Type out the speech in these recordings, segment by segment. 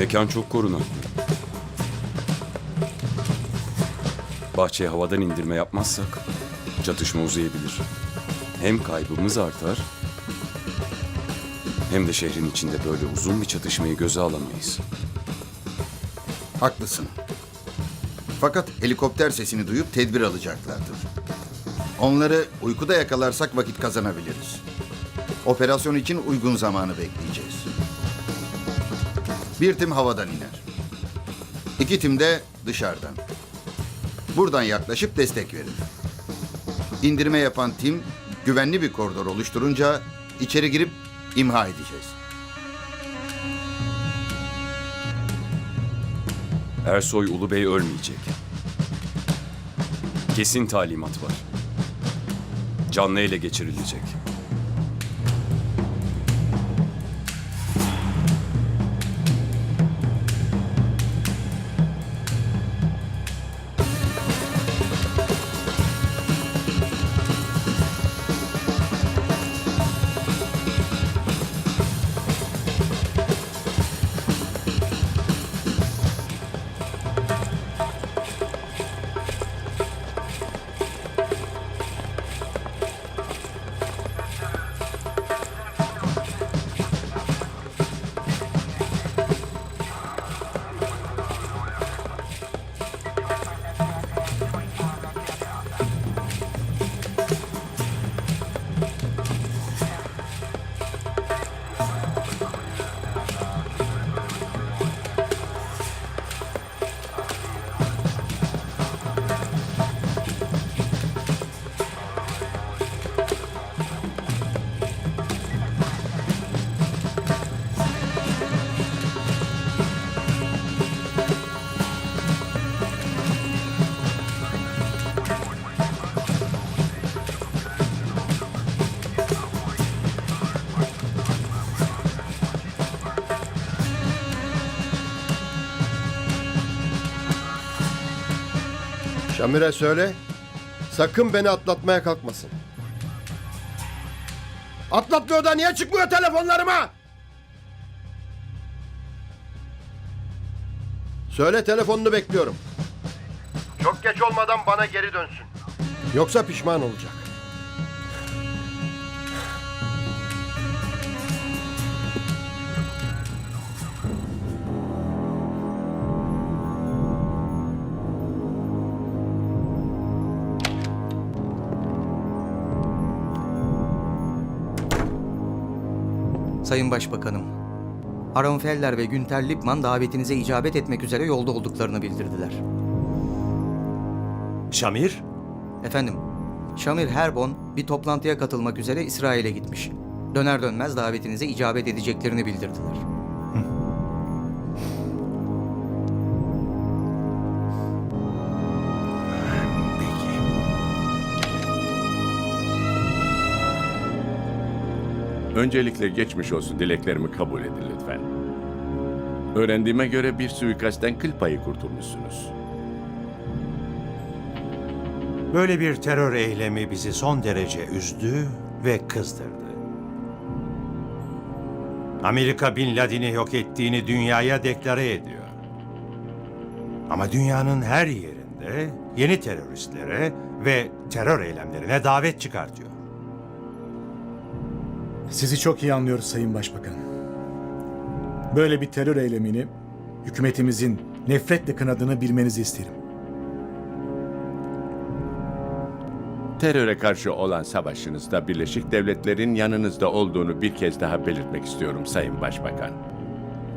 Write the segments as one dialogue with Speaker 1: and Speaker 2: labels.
Speaker 1: Mekan çok korunaklı. Bahçeye havadan indirme yapmazsak çatışma uzayabilir. Hem kaybımız artar hem de şehrin içinde böyle uzun bir çatışmayı göze alamayız.
Speaker 2: Haklısın. Fakat helikopter sesini duyup tedbir alacaklardır. Onları uykuda yakalarsak vakit kazanabiliriz. Operasyon için uygun zamanı bekleyeceğiz. Bir tim havadan iner. İki tim de dışarıdan. Buradan yaklaşıp destek verir. İndirme yapan tim güvenli bir koridor oluşturunca içeri girip imha edeceğiz.
Speaker 1: Ersoy Ulubey ölmeyecek. Kesin talimat var. Canlı ele geçirilecek.
Speaker 3: Şamir'e söyle. Sakın beni atlatmaya kalkmasın. Atlatmıyor da niye çıkmıyor telefonlarıma? Söyle telefonunu bekliyorum. Çok geç olmadan bana geri dönsün. Yoksa pişman olacak.
Speaker 4: Sayın Başbakanım, Aaron Feller ve Günter Lippmann davetinize icabet etmek üzere yolda olduklarını bildirdiler.
Speaker 5: Şamir?
Speaker 4: Efendim, Şamir Herbon bir toplantıya katılmak üzere İsrail'e gitmiş. Döner dönmez davetinize icabet edeceklerini bildirdiler.
Speaker 6: Öncelikle geçmiş olsun dileklerimi kabul edin lütfen. Öğrendiğime göre bir suikastten kıl payı kurtulmuşsunuz.
Speaker 5: Böyle bir terör eylemi bizi son derece üzdü ve kızdırdı. Amerika Bin Laden'i yok ettiğini dünyaya deklare ediyor. Ama dünyanın her yerinde yeni teröristlere ve terör eylemlerine davet çıkartıyor.
Speaker 7: Sizi çok iyi anlıyoruz Sayın Başbakan. Böyle bir terör eylemini hükümetimizin nefretle kınadığını bilmenizi isterim.
Speaker 6: Teröre karşı olan savaşınızda Birleşik Devletler'in yanınızda olduğunu bir kez daha belirtmek istiyorum Sayın Başbakan.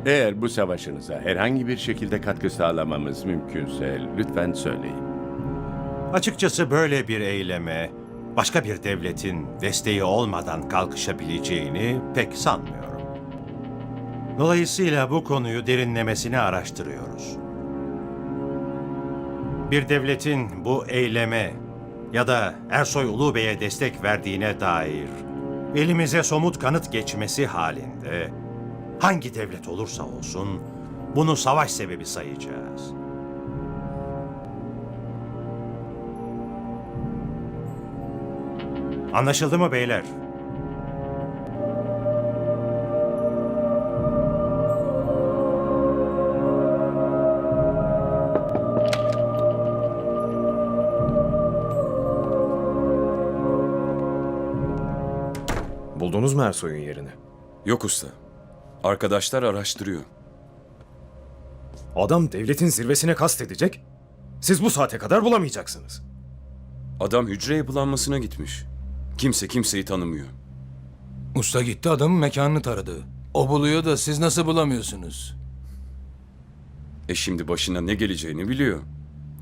Speaker 6: Eğer bu savaşınıza herhangi bir şekilde katkı sağlamamız mümkünse lütfen söyleyin.
Speaker 5: Açıkçası böyle bir eyleme başka bir devletin desteği olmadan kalkışabileceğini pek sanmıyorum. Dolayısıyla bu konuyu derinlemesine araştırıyoruz. Bir devletin bu eyleme ya da Ersoy Ulubey'e destek verdiğine dair elimize somut kanıt geçmesi halinde hangi devlet olursa olsun bunu savaş sebebi sayacağız. Anlaşıldı mı beyler?
Speaker 8: Buldunuz mu Ersoy'un yerini?
Speaker 1: Yok usta. Arkadaşlar araştırıyor.
Speaker 8: Adam devletin zirvesine kast edecek. Siz bu saate kadar bulamayacaksınız.
Speaker 1: Adam hücre yapılanmasına gitmiş. Kimse kimseyi tanımıyor.
Speaker 9: Usta gitti adamın mekanını taradı. O buluyor da siz nasıl bulamıyorsunuz?
Speaker 1: E şimdi başına ne geleceğini biliyor.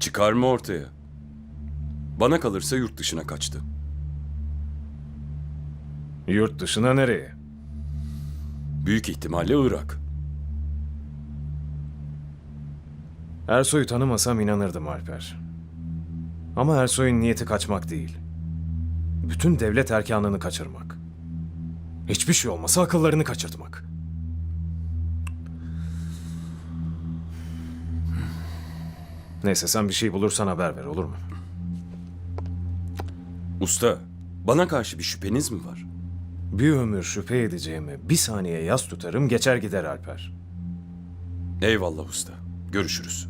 Speaker 1: Çıkar mı ortaya? Bana kalırsa yurt dışına kaçtı.
Speaker 8: Yurt dışına nereye?
Speaker 1: Büyük ihtimalle Irak.
Speaker 8: Ersoy'u tanımasam inanırdım Alper. Ama Ersoy'un niyeti kaçmak değil. Bütün devlet erkanını kaçırmak. Hiçbir şey olmasa akıllarını kaçırtmak. Neyse sen bir şey bulursan haber ver olur mu?
Speaker 1: Usta, bana karşı bir şüpheniz mi var?
Speaker 8: Bir ömür şüphe edeceğimi bir saniye yas tutarım geçer gider Alper.
Speaker 1: Eyvallah usta. Görüşürüz.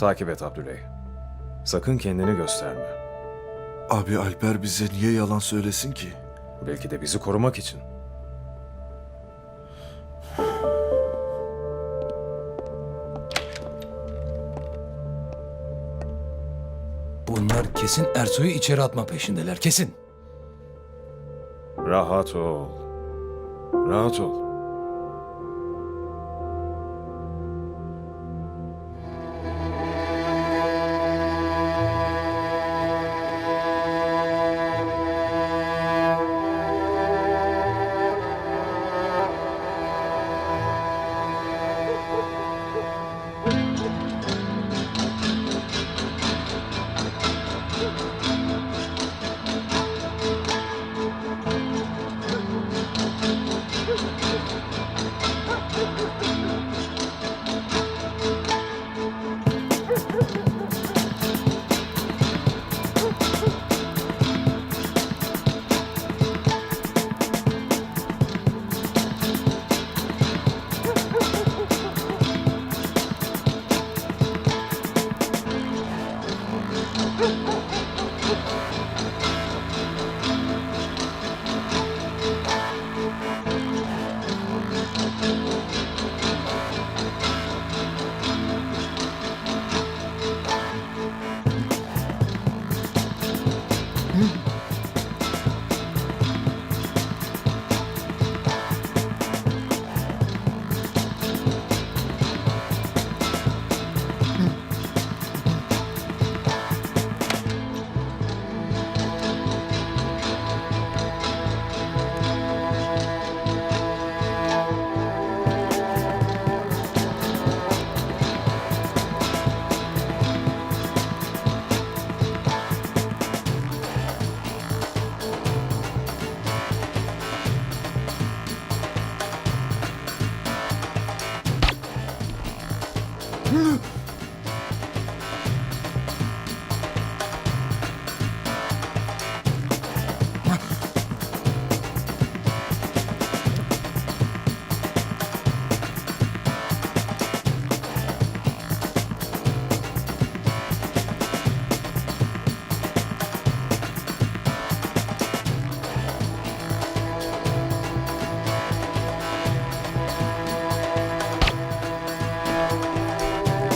Speaker 8: Takip et Abdüley. Sakın kendini gösterme.
Speaker 10: Abi Alper bize niye yalan söylesin ki?
Speaker 8: Belki de bizi korumak için.
Speaker 9: Bunlar kesin Ersoy'u içeri atma peşindeler kesin.
Speaker 8: Rahat ol. Rahat ol.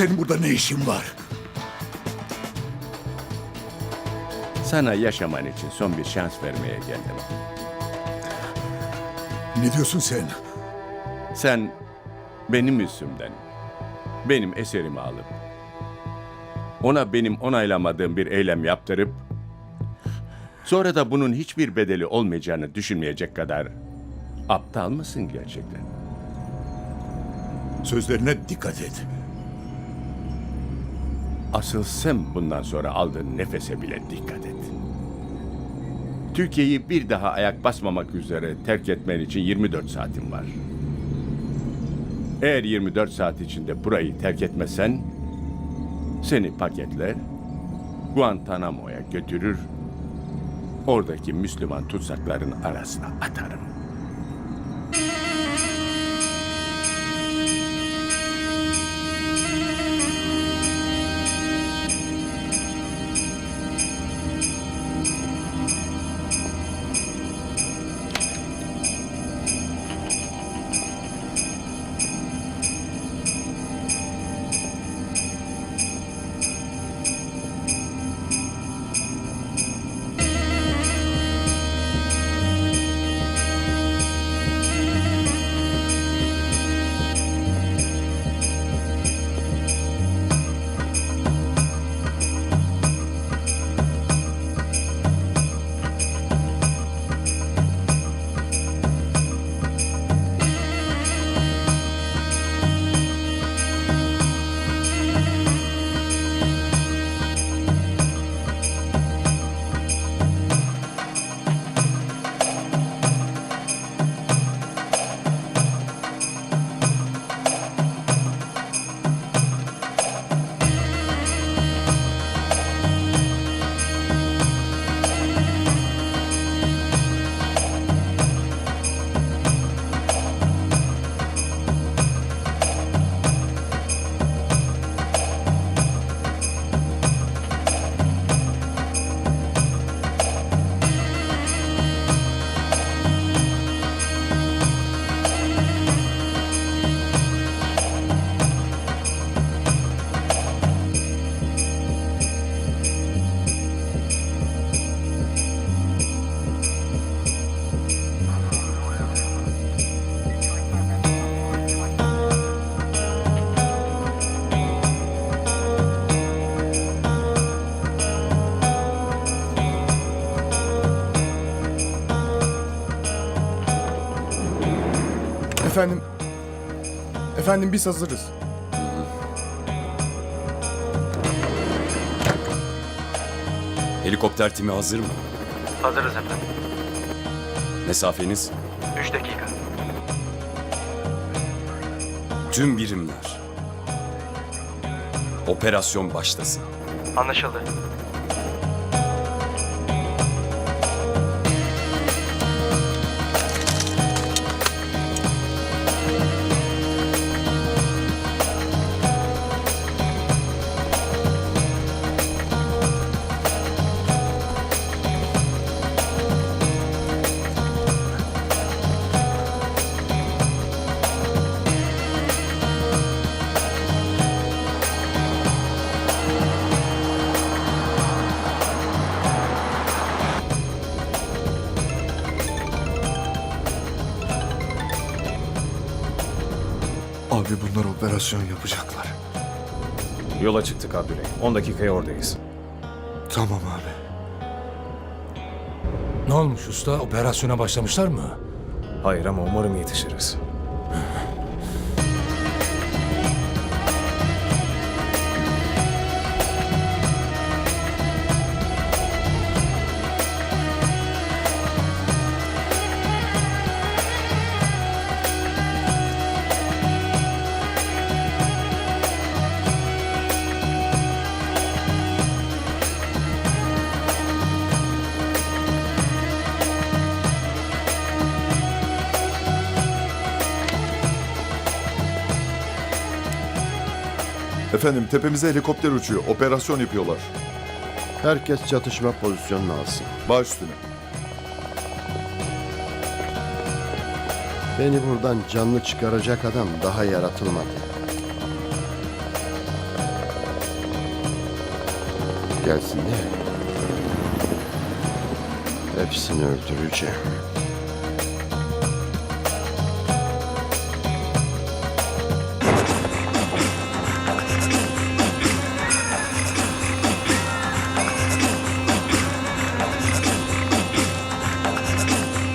Speaker 10: Senin burada ne işin var?
Speaker 6: Sana yaşaman için son bir şans vermeye geldim.
Speaker 10: Ne diyorsun sen?
Speaker 6: Sen benim üstümden, benim eserimi alıp, ona benim onaylamadığım bir eylem yaptırıp, sonra da bunun hiçbir bedeli olmayacağını düşünmeyecek kadar aptal mısın gerçekten?
Speaker 10: Sözlerine dikkat et.
Speaker 6: Asıl sen bundan sonra aldığın nefese bile dikkat et. Türkiye'yi bir daha ayak basmamak üzere terk etmen için 24 saatin var. Eğer 24 saat içinde burayı terk etmezsen seni paketler, Guantanamo'ya götürür, oradaki Müslüman tutsakların arasına atarım.
Speaker 3: Efendim, efendim biz hazırız.
Speaker 1: Helikopter timi hazır mı?
Speaker 4: Hazırız efendim.
Speaker 1: Mesafeniz?
Speaker 4: 3 dakika.
Speaker 1: Tüm birimler. Operasyon başlasın.
Speaker 4: Anlaşıldı.
Speaker 10: Abi bunlar operasyon yapacaklar.
Speaker 8: Yola çıktık Abdüley. 10 dakikaya oradayız.
Speaker 10: Tamam abi.
Speaker 9: Ne olmuş usta? Operasyona başlamışlar mı?
Speaker 8: Hayır ama umarım yetişiriz.
Speaker 10: Efendim tepemize helikopter uçuyor. Operasyon yapıyorlar.
Speaker 3: Herkes çatışma pozisyonuna alsın.
Speaker 10: Baş üstüne.
Speaker 3: Beni buradan canlı çıkaracak adam daha yaratılmadı.
Speaker 11: Gelsinler. Hepsini öldüreceğim.